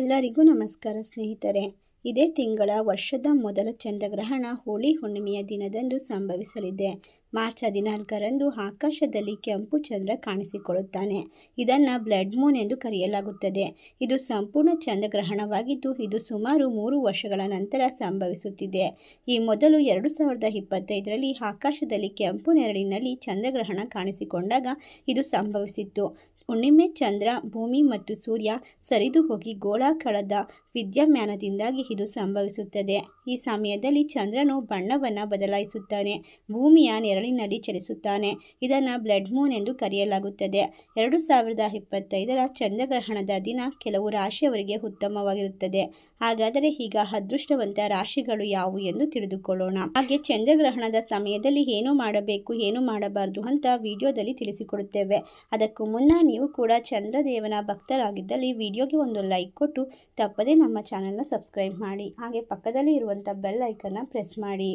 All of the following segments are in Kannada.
ಎಲ್ಲರಿಗೂ ನಮಸ್ಕಾರ ಸ್ನೇಹಿತರೆ. ಇದೇ ತಿಂಗಳ ವರ್ಷದ ಮೊದಲ ಚಂದ್ರಗ್ರಹಣ ಹೋಳಿ ಹುಣ್ಣಿಮೆಯ ದಿನದಂದು ಸಂಭವಿಸಲಿದೆ. ಮಾರ್ಚ್ ಹದಿನಾಲ್ಕರಂದು ಆಕಾಶದಲ್ಲಿ ಕೆಂಪು ಚಂದ್ರ ಕಾಣಿಸಿಕೊಳ್ಳುತ್ತಾನೆ. ಇದನ್ನು ಬ್ಲಡ್ ಮೂನ್ ಎಂದು ಕರೆಯಲಾಗುತ್ತದೆ. ಇದು ಸಂಪೂರ್ಣ ಚಂದ್ರಗ್ರಹಣವಾಗಿದ್ದು, ಇದು ಸುಮಾರು ಮೂರು ವರ್ಷಗಳ ನಂತರ ಸಂಭವಿಸುತ್ತಿದೆ. ಈ ಮೊದಲು ಎರಡು ಸಾವಿರದ ಇಪ್ಪತ್ತೈದರಲ್ಲಿ ಆಕಾಶದಲ್ಲಿ ಕೆಂಪು ನೆರಳಿನಲ್ಲಿ ಚಂದ್ರಗ್ರಹಣ ಕಾಣಿಸಿಕೊಂಡಾಗ ಇದು ಸಂಭವಿಸಿತ್ತು. ಹುಣ್ಣಿಮೆ ಚಂದ್ರ, ಭೂಮಿ ಮತ್ತು ಸೂರ್ಯ ಸರಿದು ಹೋಗಿ ಗೋಳಾಕಾರದ ವಿದ್ಯಮಾನದಿಂದಾಗಿ ಇದು ಸಂಭವಿಸುತ್ತದೆ. ಈ ಸಮಯದಲ್ಲಿ ಚಂದ್ರನು ಬಣ್ಣವನ್ನು ಬದಲಾಯಿಸುತ್ತಾನೆ, ಭೂಮಿಯ ನೆರಳಿನಲ್ಲಿ ಚಲಿಸುತ್ತಾನೆ. ಇದನ್ನು ಬ್ಲಡ್ ಮೂನ್ ಎಂದು ಕರೆಯಲಾಗುತ್ತದೆ. ಎರಡು ಸಾವಿರದ ಇಪ್ಪತ್ತೈದರ ಚಂದ್ರಗ್ರಹಣದ ದಿನ ಕೆಲವು ರಾಶಿಯವರಿಗೆ ಉತ್ತಮವಾಗಿರುತ್ತದೆ. ಹಾಗಾದರೆ ಈಗ ಅದೃಷ್ಟವಂತ ರಾಶಿಗಳು ಯಾವುವು ಎಂದು ತಿಳಿದುಕೊಳ್ಳೋಣ. ಹಾಗೆ ಚಂದ್ರಗ್ರಹಣದ ಸಮಯದಲ್ಲಿ ಏನು ಮಾಡಬೇಕು, ಏನು ಮಾಡಬಾರದು ಅಂತ ವಿಡಿಯೋದಲ್ಲಿ ತಿಳಿಸಿಕೊಡುತ್ತೇವೆ. ಅದಕ್ಕೂ ಮುನ್ನ ನೀವು ಕೂಡ ಚಂದ್ರದೇವನ ಭಕ್ತರಾಗಿದ್ದಲ್ಲಿ ವಿಡಿಯೋಗೆ ಒಂದು ಲೈಕ್ ಕೊಟ್ಟು ತಪ್ಪದೇ ನಮ್ಮ ಚಾನಲ್ನ ಸಬ್ಸ್ಕ್ರೈಬ್ ಮಾಡಿ. ಹಾಗೆ ಪಕ್ಕದಲ್ಲಿ ಇರುವಂಥ ಬೆಲ್ ಐಕನ್ನ ಪ್ರೆಸ್ ಮಾಡಿ.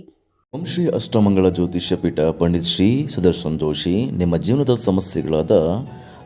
ಓಂ ಶ್ರೀ ಅಷ್ಟಮಂಗಳ ಜ್ಯೋತಿಷ್ಯ ಪೀಠ ಪಂಡಿತ್ ಶ್ರೀ ಸುದರ್ಶನ್ ಜೋಶಿ, ನಿಮ್ಮ ಜೀವನದ ಸಮಸ್ಯೆಗಳಾದ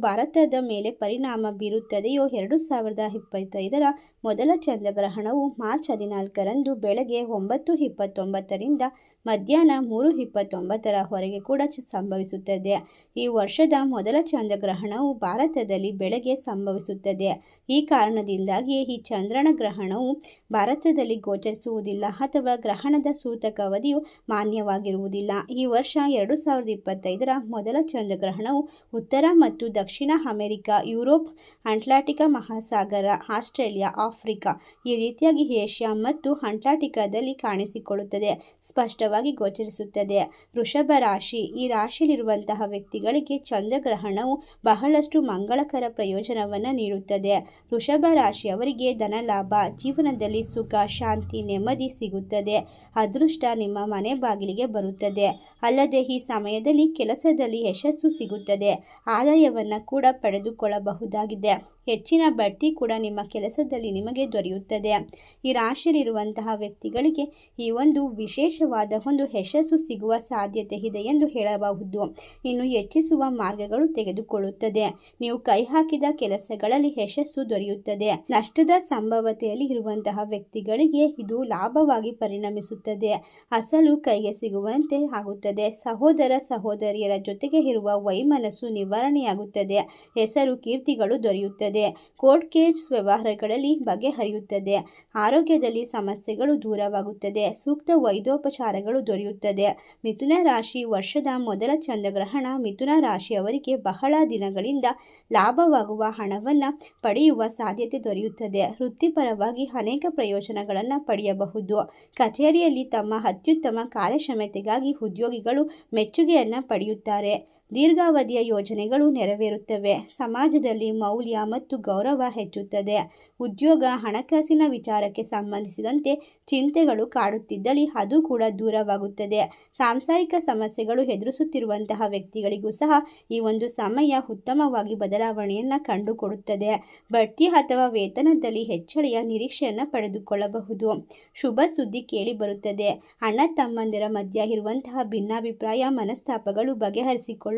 ಭಾರತದ ಮೇಲೆ ಪರಿಣಾಮ ಬೀರುತ್ತದೆಯೋ ಎರಡು ಸಾವಿರದ ಇಪ್ಪತ್ತೈದರ ಮೊದಲ ಚಂದ್ರಗ್ರಹಣವು ಮಾರ್ಚ್ ಹದಿನಾಲ್ಕರಂದು ಬೆಳಗ್ಗೆ ಒಂಬತ್ತು ಇಪ್ಪತ್ತೊಂಬತ್ತರಿಂದ ಮಧ್ಯಾಹ್ನ ಮೂರು ಇಪ್ಪತ್ತೊಂಬತ್ತರ ಹೊರಗೆ ಕೂಡ ಸಂಭವಿಸುತ್ತದೆ. ಈ ವರ್ಷದ ಮೊದಲ ಚಂದ್ರಗ್ರಹಣವು ಭಾರತದಲ್ಲಿ ಬೆಳಗ್ಗೆ ಸಂಭವಿಸುತ್ತದೆ. ಈ ಕಾರಣದಿಂದಾಗಿ ಈ ಚಂದ್ರನ ಗ್ರಹಣವು ಭಾರತದಲ್ಲಿ ಗೋಚರಿಸುವುದಿಲ್ಲ ಅಥವಾ ಗ್ರಹಣದ ಸೂತಕ ಅವಧಿಯು ಮಾನ್ಯವಾಗಿರುವುದಿಲ್ಲ. ಈ ವರ್ಷ ಎರಡು ಸಾವಿರದ ಇಪ್ಪತ್ತೈದರ ಮೊದಲ ಚಂದ್ರಗ್ರಹಣವು ಉತ್ತರ ಮತ್ತು ದಕ್ಷಿಣ ಅಮೆರಿಕ, ಯುರೋಪ್, ಅಂಟ್ಲಾಂಟಿಕ ಮಹಾಸಾಗರ, ಆಸ್ಟ್ರೇಲಿಯಾ ಆಫ್ರಿಕಾ. ಈ ರೀತಿಯಾಗಿ ಏಷ್ಯಾ ಮತ್ತು ಅಂಟಾರ್ಟಿಕಾದಲ್ಲಿ ಕಾಣಿಸಿಕೊಳ್ಳುತ್ತದೆ, ಸ್ಪಷ್ಟವಾಗಿ ಗೋಚರಿಸುತ್ತದೆ. ವೃಷಭ ರಾಶಿ. ಈ ರಾಶಿಯಲ್ಲಿರುವಂತಹ ವ್ಯಕ್ತಿಗಳಿಗೆ ಚಂದ್ರಗ್ರಹಣವು ಬಹಳಷ್ಟು ಮಂಗಳಕರ ಪ್ರಯೋಜನವನ್ನು ನೀಡುತ್ತದೆ. ವೃಷಭ ರಾಶಿಯವರಿಗೆ ಧನಲಾಭ ಜೀವನದಲ್ಲಿ ಸುಖ, ಶಾಂತಿ, ನೆಮ್ಮದಿ ಸಿಗುತ್ತದೆ. ಅದೃಷ್ಟ ನಿಮ್ಮ ಮನೆ ಬಾಗಿಲಿಗೆ ಬರುತ್ತದೆ. ಅಲ್ಲದೆ ಈ ಸಮಯದಲ್ಲಿ ಕೆಲಸದಲ್ಲಿ ಯಶಸ್ಸು ಸಿಗುತ್ತದೆ. ಆದಾಯವನ್ನು ಕೂಡ ಪಡೆದುಕೊಳ್ಳಬಹುದಾಗಿದೆ. ಹೆಚ್ಚಿನ ಬಡ್ತಿ ಕೂಡ ನಿಮ್ಮ ಕೆಲಸದಲ್ಲಿ ನಿಮಗೆ ದೊರೆಯುತ್ತದೆ. ಈ ರಾಶಿಯಲ್ಲಿರುವಂತಹ ವ್ಯಕ್ತಿಗಳಿಗೆ ಈ ಒಂದು ವಿಶೇಷವಾದ ಒಂದು ಯಶಸ್ಸು ಸಿಗುವ ಸಾಧ್ಯತೆ ಇದೆ ಎಂದು ಹೇಳಬಹುದು. ಇನ್ನು ಹೆಚ್ಚಿಸುವ ಮಾರ್ಗಗಳು ತೆಗೆದುಕೊಳ್ಳುತ್ತದೆ. ನೀವು ಕೈ ಹಾಕಿದ ಕೆಲಸಗಳಲ್ಲಿ ಯಶಸ್ಸು ದೊರೆಯುತ್ತದೆ. ನಷ್ಟದ ಸಂಭವತೆಯಲ್ಲಿ ಇರುವಂತಹ ವ್ಯಕ್ತಿಗಳಿಗೆ ಇದು ಲಾಭವಾಗಿ ಪರಿಣಮಿಸುತ್ತದೆ. ಅಸಲು ಕೈಗೆ ಸಿಗುವಂತೆ ಆಗುತ್ತದೆ. ಸಹೋದರ ಸಹೋದರಿಯರ ಜೊತೆಗೆ ಇರುವ ವೈಮನಸ್ಸು ನಿವಾರಣೆಯಾಗುತ್ತದೆ. ಹೆಸರು, ಕೀರ್ತಿಗಳು ದೊರೆಯುತ್ತದೆ. ಕೋರ್ಟ್ ಕೇಸ್ ವ್ಯವಹಾರಗಳಲ್ಲಿ ಬಗೆಹರಿಯುತ್ತದೆ. ಆರೋಗ್ಯದಲ್ಲಿ ಸಮಸ್ಯೆಗಳು ದೂರವಾಗುತ್ತದೆ. ಸೂಕ್ತ ವೈದ್ಯೋಪಚಾರಗಳು ದೊರೆಯುತ್ತದೆ. ಮಿಥುನ ರಾಶಿ ವರ್ಷದ ಮೊದಲ ಚಂದ್ರಗ್ರಹಣ ಮಿಥುನ ರಾಶಿಯವರಿಗೆ ಬಹಳ ದಿನಗಳಿಂದ ಲಾಭವಾಗುವ ಹಣವನ್ನು ಪಡೆಯುವ ಸಾಧ್ಯತೆ ದೊರೆಯುತ್ತದೆ. ವೃತ್ತಿಪರವಾಗಿ ಅನೇಕ ಪ್ರಯೋಜನಗಳನ್ನು ಪಡೆಯಬಹುದು. ಕಚೇರಿಯಲ್ಲಿ ತಮ್ಮ ಅತ್ಯುತ್ತಮ ಕಾರ್ಯಕ್ಷಮತೆಗಾಗಿ ಉದ್ಯೋಗಿಗಳು ಮೆಚ್ಚುಗೆಯನ್ನು ಪಡೆಯುತ್ತಾರೆ. ದೀರ್ಘಾವಧಿಯ ಯೋಜನೆಗಳು ನೆರವೇರುತ್ತವೆ. ಸಮಾಜದಲ್ಲಿ ಮೌಲ್ಯ ಮತ್ತು ಗೌರವ ಹೆಚ್ಚುತ್ತದೆ. ಉದ್ಯೋಗ, ಹಣಕಾಸಿನ ವಿಚಾರಕ್ಕೆ ಸಂಬಂಧಿಸಿದಂತೆ ಚಿಂತೆಗಳು ಕಾಡುತ್ತಿದ್ದಲ್ಲಿ ಅದು ಕೂಡ ದೂರವಾಗುತ್ತದೆ. ಸಾಂಸಾರಿಕ ಸಮಸ್ಯೆಗಳು ಎದುರಿಸುತ್ತಿರುವಂತಹ ವ್ಯಕ್ತಿಗಳಿಗೂ ಸಹ ಈ ಒಂದು ಸಮಯ ಉತ್ತಮವಾಗಿ ಬದಲಾವಣೆಯನ್ನು ಕಂಡುಕೊಡುತ್ತದೆ. ಬಡ್ತಿ ಅಥವಾ ವೇತನದಲ್ಲಿ ಹೆಚ್ಚಳೆಯ ನಿರೀಕ್ಷೆಯನ್ನು ಪಡೆದುಕೊಳ್ಳಬಹುದು. ಶುಭ ಸುದ್ದಿ ಕೇಳಿ ಬರುತ್ತದೆ. ಅಣ್ಣ, ತಮ್ಮಂದಿರ ಮಧ್ಯ ಇರುವಂತಹ ಭಿನ್ನಾಭಿಪ್ರಾಯ, ಮನಸ್ತಾಪಗಳು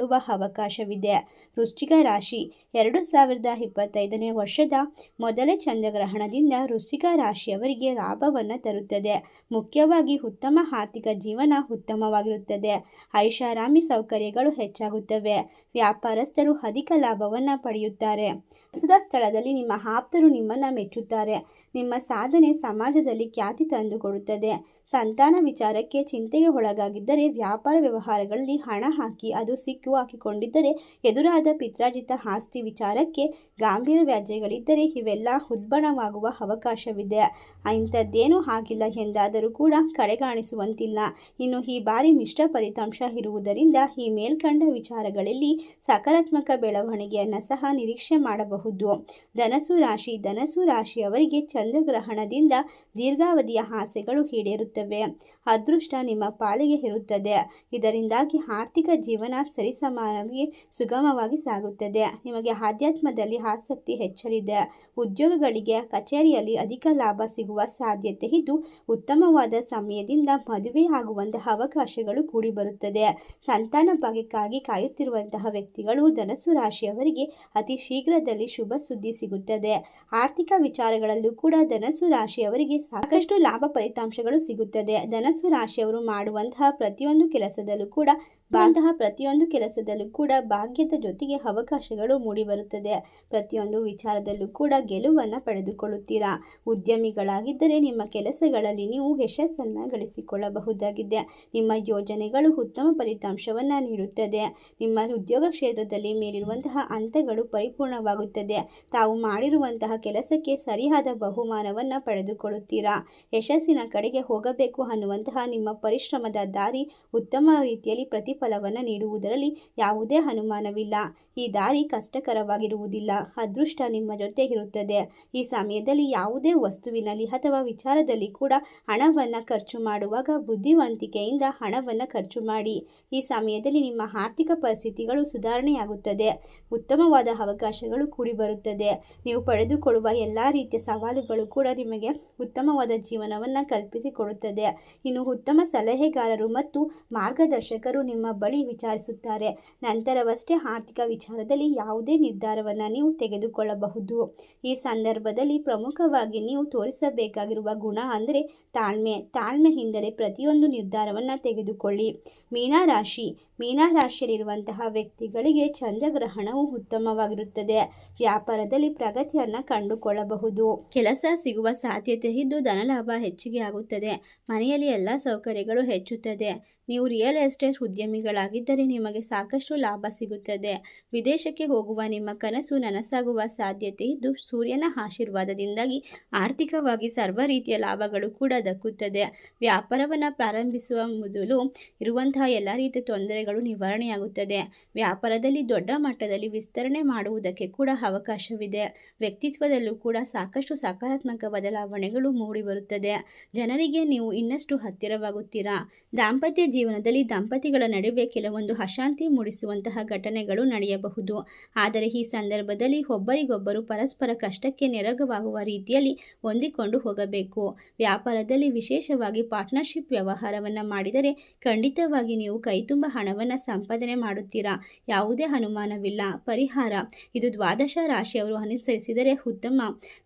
ಬಗೆಹರಿಸಿಕೊಳ್ಳುವ ಅವಕಾಶವಿದೆ. ವೃಶ್ಚಿಕ ರಾಶಿ ಎರಡು ಸಾವಿರದ ಇಪ್ಪತ್ತೈದನೇ ವರ್ಷದ ಮೊದಲ ಚಂದ್ರಗ್ರಹಣದಿಂದ ವೃಶ್ಚಿಕ ರಾಶಿಯವರಿಗೆ ಲಾಭವನ್ನು ತರುತ್ತದೆ. ಮುಖ್ಯವಾಗಿ ಉತ್ತಮ ಆರ್ಥಿಕ ಜೀವನ ಉತ್ತಮವಾಗಿರುತ್ತದೆ. ಐಷಾರಾಮಿ ಸೌಕರ್ಯಗಳು ಹೆಚ್ಚಾಗುತ್ತವೆ. ವ್ಯಾಪಾರಸ್ಥರು ಅಧಿಕ ಲಾಭವನ್ನು ಪಡೆಯುತ್ತಾರೆ. ಕೆಲಸದ ಸ್ಥಳದಲ್ಲಿ ನಿಮ್ಮ ಆಪ್ತರು ನಿಮ್ಮನ್ನು ಮೆಚ್ಚುತ್ತಾರೆ. ನಿಮ್ಮ ಸಾಧನೆ ಸಮಾಜದಲ್ಲಿ ಖ್ಯಾತಿ ತಂದುಕೊಡುತ್ತದೆ. ಸಂತಾನ ವಿಚಾರಕ್ಕೆ ಚಿಂತೆಗೆ ಒಳಗಾಗಿದ್ದರೆ ವ್ಯಾಪಾರ ವ್ಯವಹಾರಗಳಲ್ಲಿ ಹಣ ಹಾಕಿ ಅದು ಸಿಕ್ಕು ಹಾಕಿಕೊಂಡಿದ್ದರೆ ಎದುರಾದ ಪಿತ್ರಾಜಿತ ಆಸ್ತಿ ವಿಚಾರಕ್ಕೆ ಗಂಭೀರ ವ್ಯಾಜ್ಯಗಳಿದ್ದರೆ ಇವೆಲ್ಲ ಉದ್ಭಣವಾಗುವ ಅವಕಾಶವಿದೆ. ಇಂಥದ್ದೇನೂ ಆಗಿಲ್ಲ ಎಂದಾದರೂ ಕೂಡ ಕಡೆಗಾಣಿಸುವಂತಿಲ್ಲ. ಇನ್ನು ಈ ಬಾರಿ ಮಿಶ್ರ ಫಲಿತಾಂಶ ಇರುವುದರಿಂದ ಈ ಮೇಲ್ಕಂಡ ವಿಚಾರಗಳಲ್ಲಿ ಸಕಾರಾತ್ಮಕ ಬೆಳವಣಿಗೆಯನ್ನು ಸಹ ನಿರೀಕ್ಷೆ ಮಾಡಬಹುದು. ಧನಸು ರಾಶಿ, ಧನಸು ರಾಶಿಯವರಿಗೆ ಚಂದ್ರಗ್ರಹಣದಿಂದ ದೀರ್ಘಾವಧಿಯ ಆಸೆಗಳು ಈಡೇರುತ್ತವೆ. ಅದೃಷ್ಟ ನಿಮ್ಮ ಪಾಲಿಗೆ ಇರುತ್ತದೆ. ಇದರಿಂದಾಗಿ ಆರ್ಥಿಕ ಜೀವನ ಸರಿಸಮಾನವಾಗಿ ಸುಗಮವಾಗಿ ಸಾಗುತ್ತದೆ. ನಿಮಗೆ ಆಧ್ಯಾತ್ಮದಲ್ಲಿ ಆಸಕ್ತಿ ಹೆಚ್ಚಲಿದೆ. ಉದ್ಯೋಗಗಳಿಗೆ, ಕಚೇರಿಯಲ್ಲಿ ಅಧಿಕ ಲಾಭ ಸಿಗುವ ಸಾಧ್ಯತೆ ಇದ್ದು, ಉತ್ತಮವಾದ ಸಮಯದಿಂದ ಮದುವೆ ಆಗುವಂತಹ ಅವಕಾಶಗಳು ಕೂಡಿಬರುತ್ತದೆ. ಸಂತಾನ ಭಾಗ್ಯಕ್ಕಾಗಿ ಕಾಯುತ್ತಿರುವಂತಹ ವ್ಯಕ್ತಿಗಳು ಧನಸು ರಾಶಿಯವರಿಗೆ ಅತಿ ಶೀಘ್ರದಲ್ಲಿ ಶುಭ ಸುದ್ದಿ ಸಿಗುತ್ತದೆ. ಆರ್ಥಿಕ ವಿಚಾರಗಳಲ್ಲೂ ಕೂಡ ಧನಸು ರಾಶಿಯವರಿಗೆ ಸಾಕಷ್ಟು ಲಾಭ ಫಲಿತಾಂಶಗಳು ಸಿಗುತ್ತದೆ. ಧನಸು ರಾಶಿಯವರು ಮಾಡುವಂತಹ ಪ್ರತಿಯೊಂದು ಕೆಲಸದಲ್ಲೂ ಕೂಡ ಅಂತಹ ಪ್ರತಿಯೊಂದು ಕೆಲಸದಲ್ಲೂ ಕೂಡ ಭಾಗ್ಯದ ಜೊತೆಗೆ ಅವಕಾಶಗಳು ಮೂಡಿಬರುತ್ತದೆ. ಪ್ರತಿಯೊಂದು ವಿಚಾರದಲ್ಲೂ ಕೂಡ ಗೆಲುವನ್ನು ಪಡೆದುಕೊಳ್ಳುತ್ತೀರಾ? ಉದ್ಯಮಿಗಳಾಗಿದ್ದರೆ ನಿಮ್ಮ ಕೆಲಸಗಳಲ್ಲಿ ನೀವು ಯಶಸ್ಸನ್ನು ಗಳಿಸಿಕೊಳ್ಳಬಹುದಾಗಿದೆ. ನಿಮ್ಮ ಯೋಜನೆಗಳು ಉತ್ತಮ ಫಲಿತಾಂಶವನ್ನು ನೀಡುತ್ತದೆ. ನಿಮ್ಮ ಉದ್ಯೋಗ ಕ್ಷೇತ್ರದಲ್ಲಿ ಮೇಲಿರುವಂತಹ ಹಂತಗಳು ಪರಿಪೂರ್ಣವಾಗುತ್ತದೆ. ತಾವು ಮಾಡಿರುವಂತಹ ಕೆಲಸಕ್ಕೆ ಸರಿಯಾದ ಬಹುಮಾನವನ್ನು ಪಡೆದುಕೊಳ್ಳುತ್ತೀರಾ? ಯಶಸ್ಸಿನ ಕಡೆಗೆ ಹೋಗಬೇಕು ಅನ್ನುವಂತಹ ನಿಮ್ಮ ಪರಿಶ್ರಮದ ದಾರಿ ಉತ್ತಮ ರೀತಿಯಲ್ಲಿ ಪ್ರತಿಫಲವನ್ನು ನೀಡುವುದರಲ್ಲಿ ಯಾವುದೇ ಅನುಮಾನವಿಲ್ಲ. ಈ ದಾರಿ ಕಷ್ಟಕರವಾಗಿರುವುದಿಲ್ಲ. ಅದೃಷ್ಟ ನಿಮ್ಮ ಜೊತೆ ಇರುತ್ತದೆ. ಈ ಸಮಯದಲ್ಲಿ ಯಾವುದೇ ವಸ್ತುವಿನಲ್ಲಿ ಅಥವಾ ವಿಚಾರದಲ್ಲಿ ಕೂಡ ಹಣವನ್ನು ಖರ್ಚು ಮಾಡುವಾಗ ಬುದ್ಧಿವಂತಿಕೆಯಿಂದ ಹಣವನ್ನು ಖರ್ಚು ಮಾಡಿ. ಈ ಸಮಯದಲ್ಲಿ ನಿಮ್ಮ ಆರ್ಥಿಕ ಪರಿಸ್ಥಿತಿಗಳು ಸುಧಾರಣೆಯಾಗುತ್ತದೆ. ಉತ್ತಮವಾದ ಅವಕಾಶಗಳು ಕೂಡಿಬರುತ್ತದೆ. ನೀವು ಪಡೆದುಕೊಳ್ಳುವ ಎಲ್ಲ ರೀತಿಯ ಸವಾಲುಗಳು ಕೂಡ ನಿಮಗೆ ಉತ್ತಮವಾದ ಜೀವನವನ್ನು ಕಲ್ಪಿಸಿಕೊಡುತ್ತದೆ. ಇನ್ನು ಉತ್ತಮ ಸಲಹೆಗಾರರು ಮತ್ತು ಮಾರ್ಗದರ್ಶಕರು ನಿಮ್ಮ ಬಳಿ ವಿಚಾರಿಸುತ್ತಾರೆ. ನಂತರವಷ್ಟೇ ಆರ್ಥಿಕ ವಿಚಾರದಲ್ಲಿ ಯಾವುದೇ ನಿರ್ಧಾರವನ್ನು ನೀವು ತೆಗೆದುಕೊಳ್ಳಬಹುದು. ಈ ಸಂದರ್ಭದಲ್ಲಿ ಪ್ರಮುಖವಾಗಿ ನೀವು ತೋರಿಸಬೇಕಾಗಿರುವ ಗುಣ ಅಂದರೆ ತಾಳ್ಮೆ. ತಾಳ್ಮೆಯಿಂದಲೇ ಪ್ರತಿಯೊಂದು ನಿರ್ಧಾರವನ್ನು ತೆಗೆದುಕೊಳ್ಳಿ. ಮೀನರಾಶಿ ಮೀನರಾಶಿಯಲ್ಲಿರುವಂತಹ ವ್ಯಕ್ತಿಗಳಿಗೆ ಚಂದ್ರಗ್ರಹಣವು ಉತ್ತಮವಾಗಿರುತ್ತದೆ. ವ್ಯಾಪಾರದಲ್ಲಿ ಪ್ರಗತಿಯನ್ನು ಕಂಡುಕೊಳ್ಳಬಹುದು. ಕೆಲಸ ಸಿಗುವ ಸಾಧ್ಯತೆ ಇದ್ದು ಧನಲಾಭ ಹೆಚ್ಚಿಗೆ ಆಗುತ್ತದೆ. ಮನೆಯಲ್ಲಿ ಎಲ್ಲ ಸೌಕರ್ಯಗಳು ಹೆಚ್ಚುತ್ತದೆ. ನೀವು ರಿಯಲ್ ಎಸ್ಟೇಟ್ ಉದ್ಯಮಿಗಳಾಗಿದ್ದರೆ ನಿಮಗೆ ಸಾಕಷ್ಟು ಲಾಭ ಸಿಗುತ್ತದೆ. ವಿದೇಶಕ್ಕೆ ಹೋಗುವ ನಿಮ್ಮ ಕನಸು ನನಸಾಗುವ ಸಾಧ್ಯತೆ ಇದ್ದು, ಸೂರ್ಯನ ಆಶೀರ್ವಾದದಿಂದಾಗಿ ಆರ್ಥಿಕವಾಗಿ ಸರ್ವ ರೀತಿಯ ಲಾಭಗಳು ಕೂಡ ದಕ್ಕುತ್ತದೆ. ವ್ಯಾಪಾರವನ್ನು ಪ್ರಾರಂಭಿಸುವ ಮೊದಲು ಇರುವಂತಹ ಎಲ್ಲ ರೀತಿಯ ತೊಂದರೆಗಳು ನಿವಾರಣೆಯಾಗುತ್ತದೆ. ವ್ಯಾಪಾರದಲ್ಲಿ ದೊಡ್ಡ ಮಟ್ಟದಲ್ಲಿ ವಿಸ್ತರಣೆ ಮಾಡುವುದಕ್ಕೆ ಕೂಡ ಅವಕಾಶವಿದೆ. ವ್ಯಕ್ತಿತ್ವದಲ್ಲೂ ಕೂಡ ಸಾಕಷ್ಟು ಸಕಾರಾತ್ಮಕ ಬದಲಾವಣೆಗಳು ಮೂಡಿಬರುತ್ತದೆ. ಜನರಿಗೆ ನೀವು ಇನ್ನಷ್ಟು ಹತ್ತಿರವಾಗುತ್ತೀರಾ? ದಾಂಪತ್ಯ ಜೀವನದಲ್ಲಿ ದಂಪತಿಗಳ ನಡುವೆ ಕೆಲವೊಂದು ಅಶಾಂತಿ ಮೂಡಿಸುವಂತಹ ಘಟನೆಗಳು ನಡೆಯಬಹುದು. ಆದರೆ ಈ ಸಂದರ್ಭದಲ್ಲಿ ಒಬ್ಬರಿಗೊಬ್ಬರು ಪರಸ್ಪರ ಕಷ್ಟಕ್ಕೆ ನೆರಗವಾಗುವ ರೀತಿಯಲ್ಲಿ ಹೊಂದಿಕೊಂಡು ಹೋಗಬೇಕು. ವ್ಯಾಪಾರದಲ್ಲಿ ವಿಶೇಷವಾಗಿ ಪಾರ್ಟ್ನರ್ಶಿಪ್ ವ್ಯವಹಾರವನ್ನು ಮಾಡಿದರೆ ಖಂಡಿತವಾಗಿ ನೀವು ಕೈತುಂಬ ಹಣವನ್ನು ಸಂಪಾದನೆ ಮಾಡುತ್ತೀರಾ? ಯಾವುದೇ ಅನುಮಾನವಿಲ್ಲ. ಪರಿಹಾರ. ಇದು ದ್ವಾದಶ ರಾಶಿಯವರು ಅನುಸರಿಸಿದರೆ ಉತ್ತಮ.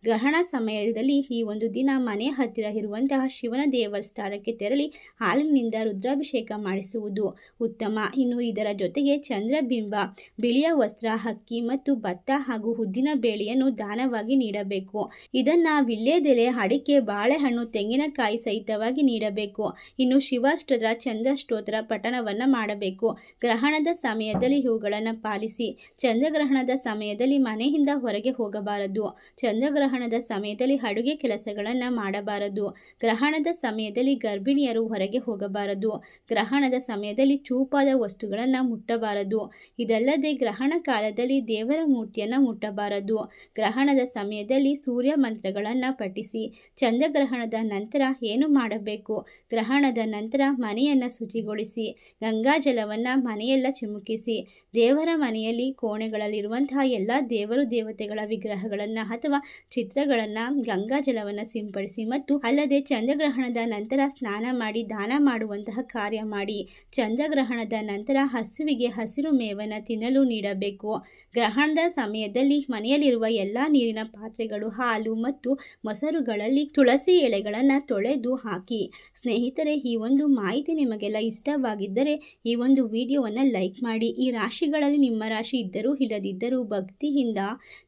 ಗ್ರಹಣ ಸಮಯದಲ್ಲಿ ಈ ಒಂದು ದಿನ ಮನೆ ಹತ್ತಿರ ಇರುವಂತಹ ಶಿವನ ದೇವಸ್ಥಾನಕ್ಕೆ ತೆರಳಿ ಹಾಲಿನಿಂದ ರುದ್ರಾಭಿಷೇಕ ಮಾಡಿಸುವುದು ಉತ್ತಮ. ಇನ್ನು ಇದರ ಜೊತೆಗೆ ಚಂದ್ರಬಿಂಬ, ಬಿಳಿಯ ವಸ್ತ್ರ ಹಕ್ಕಿ ಮತ್ತು ಭತ್ತ ಹಾಗೂ ಉದ್ದಿನ ಬೇಳೆಯನ್ನು ದಾನವಾಗಿ ನೀಡಬೇಕು. ಇದನ್ನ ವಿಳ್ಯದೆಲೆ, ಅಡಿಕೆ, ಬಾಳೆಹಣ್ಣು, ತೆಂಗಿನಕಾಯಿ ಸಹಿತವಾಗಿ ನೀಡಬೇಕು. ಇನ್ನು ಶಿವಾಷ್ಟದ್ರ ಚಂದ್ರ ಸ್ತೋತ್ರ ಪಠಣವನ್ನ ಮಾಡಬೇಕು. ಗ್ರಹಣದ ಸಮಯದಲ್ಲಿ ಇವುಗಳನ್ನು ಪಾಲಿಸಿ, ಚಂದ್ರಗ್ರಹಣದ ಸಮಯದಲ್ಲಿ ಮನೆಯಿಂದ ಹೊರಗೆ ಹೋಗಬಾರದು. ಚಂದ್ರಗ್ರಹಣದ ಸಮಯದಲ್ಲಿ ಅಡುಗೆ ಕೆಲಸಗಳನ್ನು ಮಾಡಬಾರದು. ಗ್ರಹಣದ ಸಮಯದಲ್ಲಿ ಗರ್ಭಿಣಿಯರು ಹೊರಗೆ ಹೋಗಬಾರದು. ಗ್ರಹಣದ ಸಮಯದಲ್ಲಿ ಚೂಪಾದ ವಸ್ತುಗಳನ್ನು ಮುಟ್ಟಬಾರದು. ಇದಲ್ಲದೆ ಗ್ರಹಣ ಕಾಲದಲ್ಲಿ ದೇವರ ಮೂರ್ತಿಯನ್ನು ಮುಟ್ಟಬಾರದು. ಗ್ರಹಣದ ಸಮಯದಲ್ಲಿ ಸೂರ್ಯ ಮಂತ್ರಗಳನ್ನು ಪಠಿಸಿ, ಚಂದ್ರಗ್ರಹಣದ ನಂತರ ಏನು ಮಾಡಬೇಕು? ಗ್ರಹಣದ ನಂತರ ಮನೆಯನ್ನು ಶುಚಿಗೊಳಿಸಿ ಗಂಗಾಜಲವನ್ನು ಮನೆಯೆಲ್ಲ ಚಿಮುಕಿಸಿ, ದೇವರ ಮನೆಯಲ್ಲಿ ಕೋಣೆಗಳಲ್ಲಿರುವಂತಹ ಎಲ್ಲ ದೇವರು ದೇವತೆಗಳ ವಿಗ್ರಹಗಳನ್ನು ಅಥವಾ ಚಿತ್ರಗಳನ್ನು ಗಂಗಾಜಲವನ್ನು ಸಿಂಪಡಿಸಿ ಮತ್ತು ಅಲ್ಲದೆ ಚಂದ್ರಗ್ರಹಣದ ನಂತರ ಸ್ನಾನ ಮಾಡಿ, ದಾನ ಮಾಡುವಂತಹ ಕಾರ್ಯ ಮಾಡಿ ಚಂದ್ರಗ್ರಹಣದ ನಂತರ ಹಸುವಿಗೆ ಹಸಿರು ಮೇವನ್ನು ತಿನ್ನಲು ನೀಡಬೇಕು. ಗ್ರಹಣದ ಸಮಯದಲ್ಲಿ ಮನೆಯಲ್ಲಿರುವ ಎಲ್ಲ ನೀರಿನ ಪಾತ್ರೆಗಳು, ಹಾಲು ಮತ್ತು ಮೊಸರುಗಳಲ್ಲಿ ತುಳಸಿ ಎಲೆಗಳನ್ನು ತೊಳೆದು ಹಾಕಿ. ಸ್ನೇಹಿತರೆ, ಈ ಒಂದು ಮಾಹಿತಿ ನಿಮಗೆಲ್ಲ ಇಷ್ಟವಾಗಿದ್ದರೆ ಈ ಒಂದು ವಿಡಿಯೋವನ್ನು ಲೈಕ್ ಮಾಡಿ. ಈ ರಾಶಿಗಳಲ್ಲಿ ನಿಮ್ಮ ರಾಶಿ ಇದ್ದರೂ ಇಲ್ಲದಿದ್ದರೂ ಭಕ್ತಿಯಿಂದ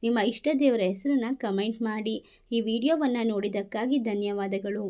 ನಿಮ್ಮ ಇಷ್ಟ ದೇವರ ಹೆಸರನ್ನು ಕಮೆಂಟ್ ಮಾಡಿ. ಈ ವಿಡಿಯೋವನ್ನು ನೋಡಿದ್ದಕ್ಕಾಗಿ ಧನ್ಯವಾದಗಳು.